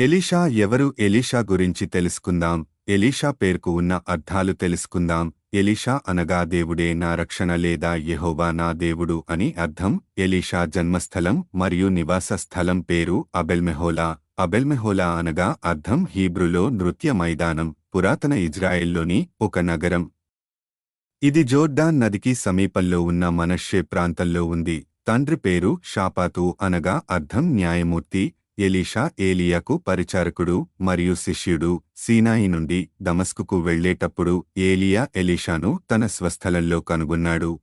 Elisha ఎవరు? Elisha గురించి తెలుసుకుందాం. ఎలీషా పేరుకు ఉన్న అర్థాలు తెలుసుకుందాం. ఎలీషా అనగా దేవుడే నా రక్షణ లేదా యెహోవా నా దేవుడు అని అర్థం. ఎలీషా జన్మస్థలం మరియు నివాస స్థలం పేరు అబెల్మెహోలా. అబెల్మెహోలా అనగా అర్థం హీబ్రులో నృత్య మైదానం పురాతన ఇజ్రాయెల్లోని ఒక నగరం. ఇది జోర్డాన్ నదికి సమీపంలో ఉన్న మనషే ప్రాంతంలో ఉంది. తండ్రి పేరు షాపాతు అనగా అర్థం న్యాయమూర్తి. ఎలీషా ఏలియాకు పరిచారకుడు మరియు శిష్యుడు సీనాయి నుండి దమస్కుకు వెళ్ళేటప్పుడు ఏలియా ఎలీషాను తన స్వస్థలంలో కనుగొన్నాడు.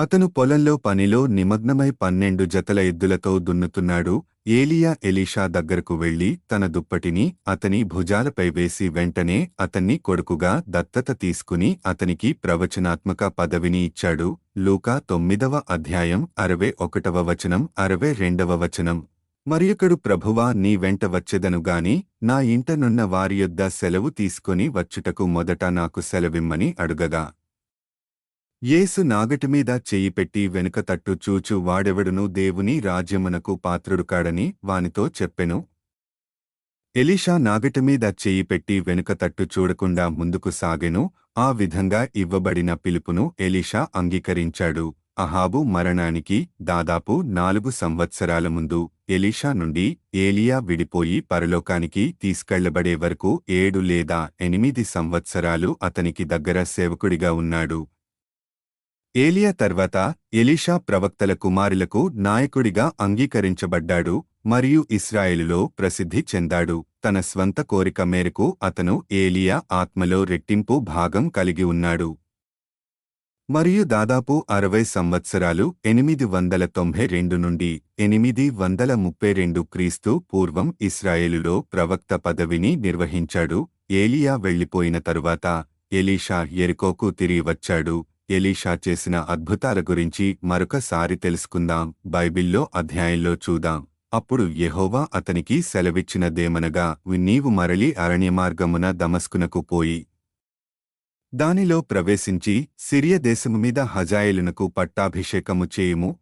అతను పొలంలో పనిలో నిమగ్నమై పన్నెండు జతల ఎద్దులతో దున్నుతున్నాడు. ఏలియా ఎలీషా దగ్గరకు వెళ్ళి తన దుప్పటిని అతని భుజాలపై వేసి వెంటనే అతన్ని కొడుకుగా దత్తత తీసుకుని అతనికి ప్రవచనాత్మక పదవిని ఇచ్చాడు. లూకా తొమ్మిదవ అధ్యాయం అరవై ఒకటవ వచనం అరవై రెండవ వచనం. మరియొకడు ప్రభువా నీ వెంట వచ్చెదనుగాని నా ఇంటనున్న వారి యొద్ద సెలవు తీసుకొని వచ్చుటకు మొదట నాకు సెలవిమ్మని అడుగగా. యేసు నాగటిమీద చెయ్యి పెట్టి వెనుక తట్టు చూచు వాడెవడును దేవుని రాజ్యమునకు పాత్రుడు కాడని వానితో చెప్పెను. ఎలీషా నాగటిమీద చెయ్యి పెట్టి వెనుక తట్టు చూడకుండా ముందుకు సాగెను. ఆ విధంగా ఇవ్వబడిన పిలుపును ఎలీషా అంగీకరించాడు. అహాబు మరణానికి దాదాపు నాలుగు సంవత్సరాల ముందు ఎలీషా నుండి ఏలియా విడిపోయి పరలోకానికి తీసుకెళ్ళబడే వరకు ఏడు లేదా ఎనిమిది సంవత్సరాలు అతనికి దగ్గర సేవకుడిగా ఉన్నాడు. ఏలియా తర్వాత ఎలీషా ప్రవక్తల కుమారులకు నాయకుడిగా అంగీకరించబడ్డాడు మరియు ఇస్రాయేలులో ప్రసిద్ధి చెందాడు. తన స్వంత కోరిక మేరకు అతను ఏలియా ఆత్మలో రెట్టింపు భాగం కలిగి ఉన్నాడు. మరియు దాదాపు అరవై సంవత్సరాలు ఎనిమిది వందల తొంభై రెండు నుండి ఎనిమిది వందల ముప్పై రెండు క్రీస్తు పూర్వం ఇస్రాయేలులో ప్రవక్త పదవిని నిర్వహించాడు. ఏలియా వెళ్ళిపోయిన తరువాత ఎలీషా ఎరుకోకు తిరిగి వచ్చాడు. ఎలీషా చేసిన అద్భుతాల గురించి మరొకసారి తెలుసుకుందాం. బైబిల్లో అధ్యాయంలో చూదాం అప్పుడు యెహోవా అతనికి సెలవిచ్చినదేమనగా నీవు మరలి అరణ్యమార్గమున దమస్కునకు పోయి దానిలో ప్రవేశించి సిరియ దేశము మీద హజాయేలునకు పట్టాభిషేకము చేయుము.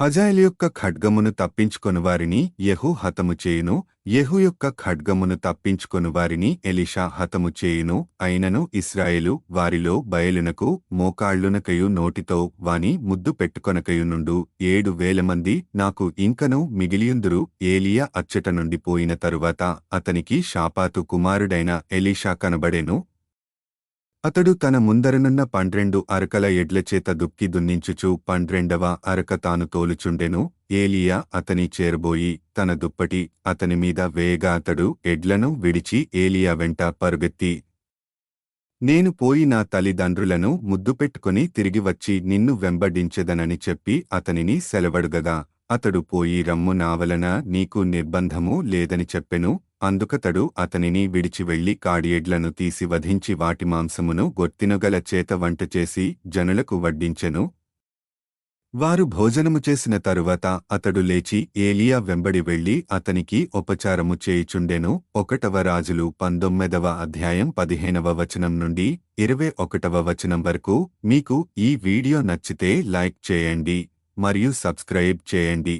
హజాయిలు యొక్క ఖడ్గమును తప్పించుకొను వారిని హతము చేయును. యహు యొక్క ఖడ్గమును తప్పించుకొను వారిని హతము చేయును. అయినను ఇస్రాయేలు వారిలో బయలునకు మోకాళ్ళునకయు నోటితో వాని ముద్దు పెట్టుకొనకయు నుండు ఏడు వేల మంది నాకు ఇంకను మిగిలియుందురు. ఏలియా అచ్చట నుండి పోయిన తరువాత అతనికి షాపాతు కుమారుడైన ఎలీషా కనబడెను. అతడు తన ముందరనున్న పండ్రెండు అరకల ఎడ్లచేత దుక్కి దున్నించుచు పండ్రెండవ అరక తాను తోలుచుండెను. ఏలియా అతని చేరబోయి తన దుప్పటి అతని మీద వేయగా అతడు ఎడ్లను విడిచి ఏలియా వెంట పరుగెత్తి నేను పోయి నా తల్లిదండ్రులను ముద్దు పెట్టుకుని తిరిగి వచ్చి నిన్ను వెంబడించెదనని చెప్పి అతనిని సెలవడుగగా. అతడు పోయి రమ్ము నావలన నీకు నిర్బంధము లేదని చెప్పెను. అందుకతడు అతనిని విడిచి వెళ్ళి కాడియడ్లను తీసి వధించి వాటి మాంసమును గొత్తినుగల చేత వంట చేసి జనులకు వడ్డించెను. వారు భోజనము చేసిన తరువాత అతడు లేచి ఏలియా వెంబడి వెళ్ళి అతనికి ఉపచారము చేయుచుండెను. ఒకటవ రాజులు పంతొమ్మిదవ అధ్యాయం పదిహేనవ వచనం నుండి ఇరవై ఒకటవ వచనం వరకు మీకు ఈ వీడియో నచ్చితే లైక్ చేయండి మరియు సబ్స్క్రైబ్ చేయండి.